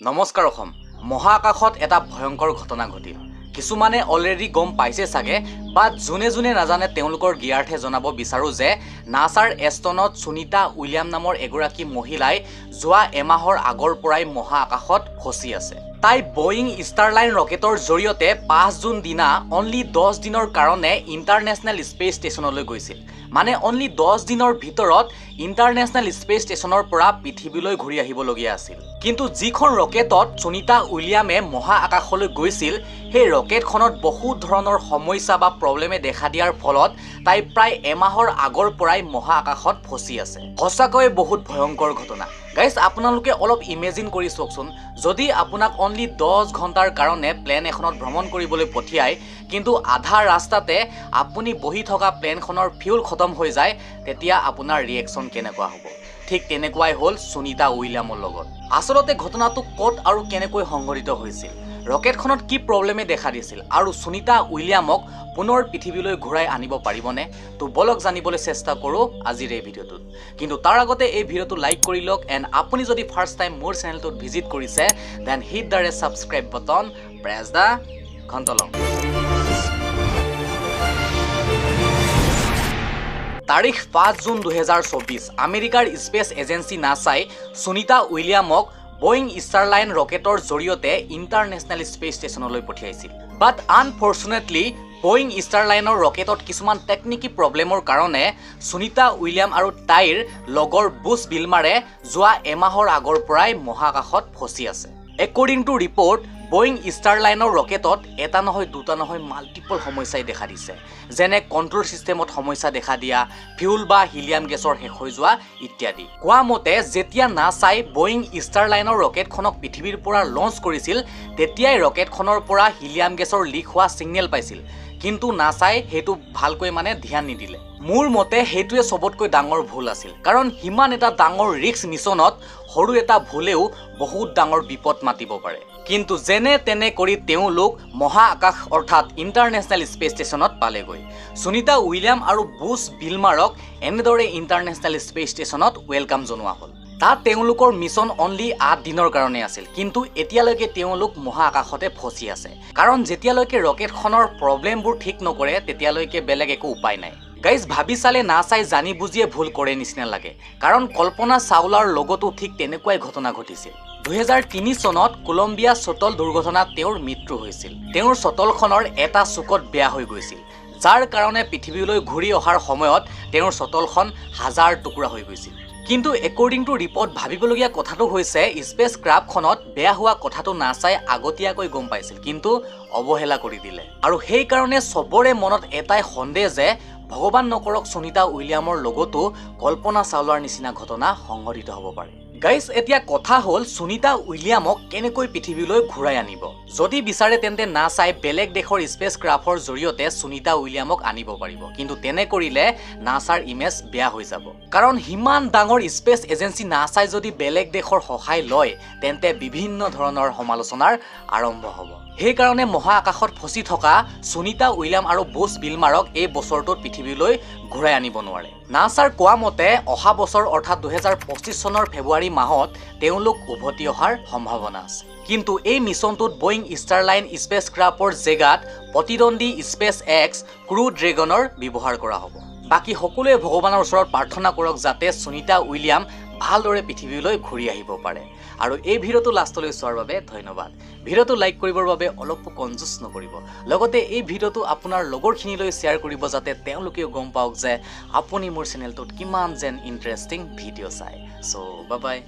নমস্কাৰ অসম মহাকাশত এটা ভয়ংকৰ ঘটনা ঘটিল। কিছুমানে অলৰেডি গম পাইছে চাগে বা যোনে যোনে নাজানে তেওঁলোকৰ জ্ঞাৰ্থে জনাব বিচাৰোঁ যে নাছাৰ এষ্টনত সুনীতা উইলিয়াম নামৰ এগৰাকী মহিলাই যোৱা এমাহৰ আগৰ পৰাই মহাকাশত ফচি আছে। তাই বয়িং ষ্টাৰলাইন ৰকেটৰ জৰিয়তে পাঁচ জুন দিনা অনলি দহ দিনৰ কাৰণে ইণ্টাৰনেশ্যনেল স্পেচ ষ্টেচনলৈ গৈছিল। মানে অনলি দহ দিনৰ ভিতৰত ইণ্টাৰনেশ্যনেল স্পেচ ষ্টেচনৰ পৰা পৃথিৱীলৈ ঘূৰি আহিবলগীয়া আছিল। কিন্তু যিখন ৰকেটত সুনীতা উইলিয়ামে মহাকাশলৈ গৈছিল সেই ৰকেটখনত বহুত ধৰণৰ সমস্যা বা প্ৰব্লেমে দেখা দিয়াৰ ফলত তাই প্ৰায় এমাহৰ আগৰ পৰাই মহাকাশত ফচি আছে। সঁচাকৈয়ে বহুত ভয়ংকৰ ঘটনা। গাইজ আপোনালোকে অলপ ইমেজিন কৰি চাওকচোন যদি আপোনাক অনলি দহ ঘণ্টাৰ কাৰণে প্লেন এখনত ভ্ৰমণ কৰিবলৈ পঠিয়ায় কিন্তু আধা ৰাস্তাতে আপুনি বহি থকা প্লেনখনৰ ফিউল খতম হৈ যায় তেতিয়া আপোনাৰ ৰিয়েকশ্যন কেনেকুৱা হ'ব? ঠিক তেনেকুৱাই হ'ল সুনীতা উইলিয়ামৰ লগত। আচলতে ঘটনাটো ক'ত আৰু কেনেকৈ সংঘটিত হৈছিল? ৰকেটখনত কি প্ৰব্লেমে দেখা দিছিল? আৰু সুনীতা উইলিয়ামক পুনৰ পৃথিৱীলৈ ঘূৰাই আনিব পাৰিবনে? তো বলক জানিবলৈ চেষ্টা কৰোঁ আজিৰ এই ভিডিঅ'টোত। কিন্তু তাৰ আগতে এই ভিডিঅ'টো লাইক কৰি লওক এণ্ড আপুনি যদি ফাৰ্ষ্ট টাইম মোৰ চেনেলটোত ভিজিট কৰিছে then hit the red subscribe button press the ঘণ্টলং। তাৰিখ পাঁচ জুন দুহেজাৰ চৌবিছ। আমেৰিকাৰ স্পেচ এজেঞ্চি নাছাই সুনীতা উইলিয়ামক বয়িং ষ্টাৰলাইন ৰকেটৰ জৰিয়তে ইণ্টাৰনেশ্যনেল স্পেচ ষ্টেচনলৈ পঠিয়াইছিল। বাট আনফৰ্চুনেটলি বয়িং ষ্টাৰলাইনৰ ৰকেটত কিছুমান টেকনিকি প্ৰব্লেমৰ কাৰণে সুনীতা উইলিয়াম আৰু তাইৰ লগৰ বুছ বিলমাৰে যোৱা এমাহৰ আগৰ পৰাই মহাকাশত ফচি আছে। একৰ্ডিং টু ৰিপৰ্ট বয়িং ষ্টাৰলাইনৰ ৰকেটত এটা নহয় দুটা নহয় মাল্টিপল সমস্যাই দেখা দিছে। যেনে কণ্ট্ৰল ছিষ্টেমত সমস্যা দেখা দিয়া ফিউল বা হিলিয়াম গেছৰ শেষ হৈ যোৱা ইত্যাদি। কোৱা মতে যেতিয়া নাছাই বয়িং ষ্টাৰলাইনৰ ৰকেটখনক পৃথিৱীৰ পৰা লঞ্চ কৰিছিল তেতিয়াই ৰকেটখনৰ পৰা হিলিয়াম গেছৰ লিক হোৱা ছিগনেল পাইছিল। কিন্তু নাছাই সেইটো ভালকৈ মানে ধ্যান নিদিলে। মোৰ মতে সেইটোৱে চবতকৈ ডাঙৰ ভুল আছিল। কাৰণ সিমান এটা ডাঙৰ ৰিস্ক মিছনত সৰু এটা ভুলেও বহুত ডাঙৰ বিপদ মাতিব পাৰে। কিন্তু যেনে তেনে কৰি তেওঁলোক মহাকাশ অৰ্থাৎ ইণ্টাৰনেশ্যনেল স্পেচ ষ্টেচনত পালেগৈ। সুনীতা উইলিয়াম আৰু বুছ বিলমাৰক এনেদৰে ইণ্টাৰনেশ্যনেল স্পেচ ষ্টেচনত ৱেলকাম জনোৱা হ'ল। তাত তেওঁলোকৰ মিছন অনলি আঠ দিনৰ কাৰণে আছিল। কিন্তু এতিয়ালৈকে তেওঁলোক মহাকাশতে ফচি আছে। কাৰণ যেতিয়ালৈকে ৰকেটখনৰ প্ৰব্লেমবোৰ ঠিক নকৰে তেতিয়ালৈকে বেলেগ একো উপায় নাই। গাইজ ভাবি চালে না চাই জানি বুজিয়ে ভুল কৰে নিচিনা লাগে। কাৰণ কল্পনা চাওলাৰ লগতো ঠিক তেনেকুৱাই ঘটনা ঘটিছিল। দুহেজাৰ তিনি চনত কলম্বিয়া চটল দুৰ্ঘটনাত তেওঁৰ মৃত্যু হৈছিল। তেওঁৰ চটলখনৰ এটা চুকত বেয়া হৈ গৈছিল। যাৰ কাৰণে পৃথিৱীলৈ ঘূৰি অহাৰ সময়ত তেওঁৰ চটলখন হাজাৰ টুকুৰা হৈ গৈছিল। কিন্তু একৰ্ডিং টু ৰিপৰ্ট ভাবিবলগীয়া কথাটো হৈছে স্পেচ ক্ৰাফ্টখনত বেয়া হোৱা কথাটো নাচাই আগতীয়াকৈ গম পাইছিল কিন্তু অৱহেলা কৰি দিলে। আৰু সেইকাৰণে চবৰে মনত এটাই সন্দেহ যে ভগৱান নকৰক সুনীতা উইলিয়ামৰ লগতো কল্পনা চাওলাৰ নিচিনা ঘটনা সংঘটিত হ'ব পাৰে। গাইজ এতিয়া কথা হ'ল সুনীতা উইলিয়ামক কেনেকৈ পৃথিৱীলৈ ঘূৰাই আনিব? যদি বিচাৰে তেন্তে না চাই বেলেগ দেশৰ স্পেচ ক্ৰাফ্টৰ জৰিয়তে সুনীতা উইলিয়ামক আনিব পাৰিব। কিন্তু তেনে কৰিলে নাছাৰ ইমেজ বেয়া হৈ যাব। কাৰণ সিমান ডাঙৰ স্পেচ এজেঞ্চি নাছাই যদি বেলেগ দেশৰ সহায় লয় তেন্তে বিভিন্ন ধৰণৰ সমালোচনাৰ আৰম্ভ হ'ব। সেইকাৰণে মহাকাশত ফচি থকা সুনীতা উইলিয়াম আৰু বুছ বিলমাৰক এই বছৰটোত পৃথিৱীলৈ ঘূৰাই আনিব নোৱাৰে। নাছাৰ কোৱা মতে অহা বছৰ অৰ্থাৎ দুহেজাৰ পঁচিছ চনৰ ফেব্ৰুৱাৰী মাহত তেওঁলোক উভতি অহাৰ সম্ভাৱনা আছে। কিন্তু এই মিছনটোত বয়িং ষ্টাৰলাইন স্পেচ ক্ৰাফ্টৰ জেগাত প্ৰতিদ্বন্দ্বী স্পেচ এক্স ক্ৰু ড্ৰেগনৰ ব্যৱহাৰ কৰা হ'ব। বাকী সকলোৱে ভগৱানৰ ওচৰত প্ৰাৰ্থনা কৰক যাতে সুনীতা উইলিয়াম ভালদৰে পৃথিৱীলৈ ঘূৰি আহিব পাৰে। আৰু এই ভিডিঅ'টো লাষ্টলৈ চোৱাৰ বাবে ধন্যবাদ। ভিডিঅ'টো লাইক কৰিবৰ বাবে অলপো কনজুচ নকৰিব। লগতে এই ভিডিঅ'টো আপোনাৰ লগৰখিনিলৈ শ্বেয়াৰ কৰিব যাতে তেওঁলোকেও গম পাওক যে আপুনি মোৰ চেনেলটোত কিমান যেন ইণ্টাৰেষ্টিং ভিডিঅ' চায়। চ' বাই বাই